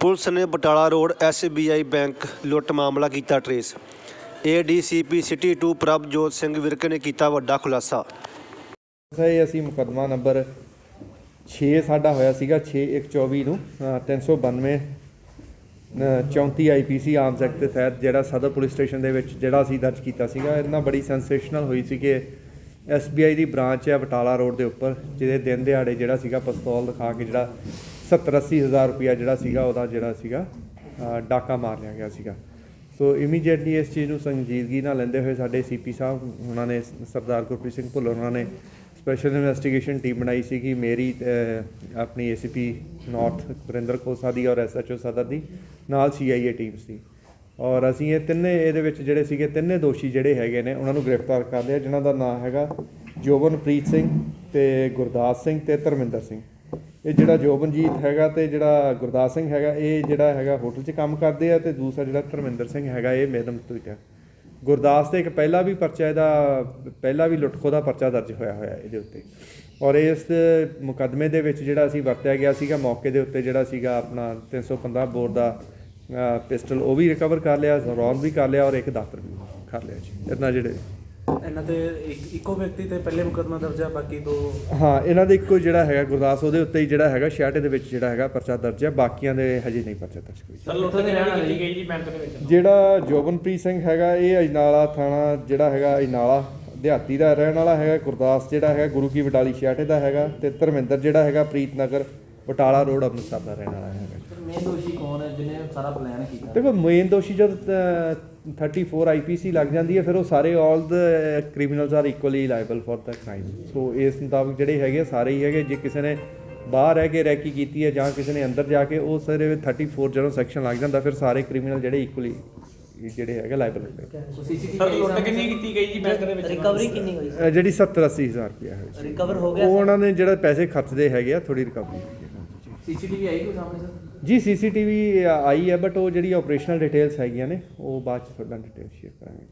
Police ਨੇ Batala road SBI bank ਲੁੱਟ ਮਾਮਲਾ ਕੀਤਾ trace. ADCP city 2 Prabhjot Singh Virk ਨੇ ਕੀਤਾ ਵੱਡਾ ਖੁਲਾਸਾ। ਸਹੀ ਅਸੀਂ ਮੁਕੱਦਮਾ ਨੰਬਰ 6 ਸਾਡਾ ਹੋਇਆ ਸੀਗਾ 6124 ਨੂੰ ਅ, 392 ਅ, 34 ਆਈਪੀਸੀ ਆਰਮਸ ਐਕਟ ਦੇ ਤਹਿਤ ਜਿਹੜਾ ਸਦਰ ਪੁਲਿਸ ਸਟੇਸ਼ਨ ਦੇ ਵਿੱਚ ਜਿਹੜਾ ਅਸੀਂ ਦਰਜ ਕੀਤਾ ਸੀਗਾ ਇਹਨਾਂ ਬੜੀ ਸੈਂਸੇਸ਼ਨਲ ਹੋਈ ਸੀ ਕਿ ਐਸਬੀਆਈ ਦੀ ਬ੍ਰਾਂਚ ਹੈ ਬਟਾਲਾ ਰੋਡ ਦੇ ਉੱਪਰ ਜਿਹਦੇ ਦਿਨ ਦਿਹਾੜੇ ਜਿਹੜਾ ਸੀਗਾ ਪਿਸਤੌਲ ਦਿਖਾ ਕੇ ਜਿਹੜਾ 70 80 ਹਜ਼ਾਰ ਰੁਪਇਆ ਜਿਹੜਾ ਸੀਗਾ ਉਹਦਾ ਜਿਹੜਾ ਸੀਗਾ ਡਾਕਾ ਮਾਰ ਲਿਆ ਗਿਆ ਸੀਗਾ। ਸੋ ਇਮੀਡੀਏਟਲੀ ਇਸ ਚੀਜ਼ ਨੂੰ ਸੰਜੀਦਗੀ ਨਾਲ ਲੈਂਦੇ ਹੋਏ ਸਾਡੇ ਸੀਪੀ ਸਾਹਿਬ ਉਹਨਾਂ ਨੇ ਸਰਦਾਰ ਗੁਰਪ੍ਰੀਤ ਸਿੰਘ ਭੁੱਲਰ ਉਹਨਾਂ ਨੇ ਸਪੈਸ਼ਲ ਇਨਵੈਸਟੀਗੇਸ਼ਨ ਟੀਮ ਬਣਾਈ ਸੀ ਕਿ ਮੇਰੀ ਅਹ, ਆਪਣੀ ਏਸੀਪੀ ਨਾਰਥ ਵਰਿੰਦਰ ਖੋਸਾ ਦੀ ਔਰ ਐਸਐਚਓ ਸਦਰ ਦੀ ਨਾਲ ਸੀਆਈਏ ਟੀਮ ਸੀ ਔਰ ਅਸੀਂ ਇਹ ਤਿੰਨੇ ਇਹਦੇ ਵਿੱਚ ਜਿਹੜੇ ਸੀਗੇ ਤਿੰਨੇ ਦੋਸ਼ੀ ਜਿਹੜੇ ਹੈਗੇ ਨੇ ਉਹਨਾਂ ਨੂੰ ਗ੍ਰਿਫਤਾਰ ਕਰ ਲਿਆ ਜਿਨ੍ਹਾਂ ਦਾ ਨਾਮ ਹੈਗਾ ਜੋਵਨਪ੍ਰੀਤ ਸਿੰਘ ਤੇ ਗੁਰਦਾਸ ਸਿੰਘ ਤੇ ਧਰਮਿੰਦਰ ਸਿੰਘ। ਇਹ ਜਿਹੜਾ ਜੋਬਨਜੀਤ ਹੈਗਾ ਤੇ ਜਿਹੜਾ ਗੁਰਦਾਸ ਸਿੰਘ ਹੈਗਾ, ਇਹ ਜਿਹੜਾ ਹੈਗਾ ਹੋਟਲ 'ਚ ਕੰਮ ਕਰਦੇ ਆ ਤੇ ਦੂਸਰਾ ਜਿਹੜਾ ਧਰਮਿੰਦਰ ਸਿੰਘ ਹੈਗਾ, ਇਹ ਮੇਦਮ ਤੋਂ ਹੈ ਗੁਰਦਾਸ ਤੇ ਇੱਕ ਪਹਿਲਾ ਵੀ ਪਰਚਾ ਇਹਦਾ, ਪਹਿਲਾ ਵੀ ਲੁੱਟਖੋ ਦਾ ਪਰਚਾ ਦਰਜ ਹੋਇਆ ਹੋਇਆ ਇਹਦੇ ਉੱਤੇ। ਔਰ ਇਸ ਮੁਕੱਦਮੇ ਦੇ ਵਿੱਚ ਜਿਹੜਾ ਅਸੀਂ ਵਰਤਿਆ ਗਿਆ ਸੀਗਾ, ਮੌਕੇ ਦੇ ਉੱਤੇ ਜਿਹੜਾ ਸੀਗਾ ਆਪਣਾ 315 ਬੋਰ ਦਾ ਪਿਸਟਲ ਉਹ ਵੀ ਰਿਕਵਰ ਕਰ ਲਿਆ ਰੌਂਦ ਵੀ ਕਰ ਲਿਆ ਔਰ ਇੱਕ ਦਾਤਰ ਵੀ ਕਰ ਲਿਆ ਜੀ। ਇਹਨਾਂ ਜਿਹੜੇ ਇਹਨਾਂ ਤੇ ਇੱਕ ਇੱਕੋ ਵਿਅਕਤੀ ਤੇ ਪਹਿਲੇ ਮੁਕੱਦਮਾ ਦਰਜ ਹੈ ਬਾਕੀ ਦੋ ਹਾਂ ਇਹਨਾਂ ਦੇ ਇੱਕੋ ਜਿਹੜਾ ਹੈਗਾ ਗੁਰਦਾਸ ਉਹਦੇ ਉੱਤੇ ਹੀ ਜਿਹੜਾ ਹੈਗਾ ਛਿਆਟੇ ਦੇ ਵਿੱਚ ਜਿਹੜਾ ਹੈਗਾ ਪਰਚਾ ਦਰਜ ਹੈ ਬਾਕੀਆਂ ਦੇ ਹਜੇ ਨਹੀਂ ਪਰਚਾ ਦਰਜ ਕੋਈ। ਸਰ ਲੁੱਟ ਦੀ ਕੀਤੀ ਗਈ ਜੀ ਬੈਂਕ ਦੇ ਵਿੱਚ? ਜਿਹੜਾ ਜੋਬਨਪ੍ਰੀਤ ਸਿੰਘ ਹੈਗਾ ਇਹ ਅਜਨਾਲਾ ਥਾਣਾ ਜਿਹੜਾ ਹੈਗਾ ਅਜਨਾਲਾ ਦਿਹਾਤੀ ਦਾ ਰਹਿਣ ਵਾਲਾ ਹੈਗਾ ਗੁਰਦਾਸ ਜਿਹੜਾ ਹੈਗਾ ਗੁਰੂ ਕੀ ਬਟਾਲੀ ਛਿਆਟੇ ਦਾ ਹੈਗਾ ਤੇ ਧਰਮਿੰਦਰ ਜਿਹੜਾ ਹੈਗਾ ਪ੍ਰੀਤਨਗਰ। ਬਟਾਲਾ ਰੋਡ ਅੰਮ੍ਰਿਤਸਰ ਦਾ ਰਹਿਣ ਵਾਲਾ ਹੈਗਾ। ਮੇਨ ਦੋਸ਼ੀ ਕੌਣ ਹੈ? ਜਿਹਨੇ ਸਾਰਾ ਪਲਾਨ ਕੀਤਾ। ਦੇਖੋ ਮੇਨ ਦੋਸ਼ੀ ਜਦ ਅਹ, 34 ਆਈਪੀਸੀ ਲੱਗ ਜਾਂਦੀ ਹੈ ਫਿਰ ਉਹ ਸਾਰੇ all the criminals are equally liable for the crime so ਇਸ ਮੁਤਾਬਕ ਜਿਹੜੇ ਹੈਗੇ ਸਾਰੇ ਹੀ ਹੈਗੇ ਜੇ ਕਿਸੇ ਨੇ ਬਾਹਰ ਰਹਿ ਕੇ ਰੈਕੀ ਕੀਤੀ ਹੈ ਜਾਂ ਕਿਸੇ ਨੇ ਅੰਦਰ ਜਾ ਕੇ ਉਹ ਸਾਰੇ 34 ਜਦੋਂ ਸੈਕਸ਼ਨ ਲੱਗ ਜਾਂਦਾ ਫਿਰ ਸਾਰੇ ਕ੍ਰਿਮੀਨਲ ਜਿਹੜੇ ਇਕੁਅਲੀ ਜਿਹੜੇ ਹੈਗੇ ਲਾਇਬਲ ਹੁੰਦੇ ਸਰ ਲੁੱਟ ਕਿੰਨੀ ਕੀਤੀ ਗਈ ਜੀ ਬੈਂਕ ਦੇ ਵਿੱਚ? ਰਿਕਵਰੀ ਕਿੰਨੀ ਹੋਈ? ਜਿਹੜੀ 70 80 ਹਜ਼ਾਰ ਰੁਪਇਆ ਹੈ ਰਿਕਵਰ ਹੋ ਉਹ ਗਿਆ ਉਹਨਾਂ ਨੇ ਜਿਹੜਾ ਪੈਸੇ ਖਰਚਦੇ ਹੈਗੇ ਆ ਥੋੜੀ ਰਿਕਵਰੀ ਹੋਈ ਸੀਸੀਟੀਵੀ ਆਈ ਕੋਈ ਸਾਹਮਣੇ ਸਰ? ਜੀ ਸੀਸੀਟੀਵੀ ਆਈ ਹੈ ਬਟ ਉਹ ਜਿਹੜੀ ਆਪਰੇਸ਼ਨਲ ਡਿਟੇਲਸ ਹੈਗੀਆਂ ਨੇ ਉਹ ਬਾਅਦ ਚ ਤੁਹਾਡਾ ਡਿਟੇਲ ਸ਼ੇਅਰ ਕਰਾਂਗੇ।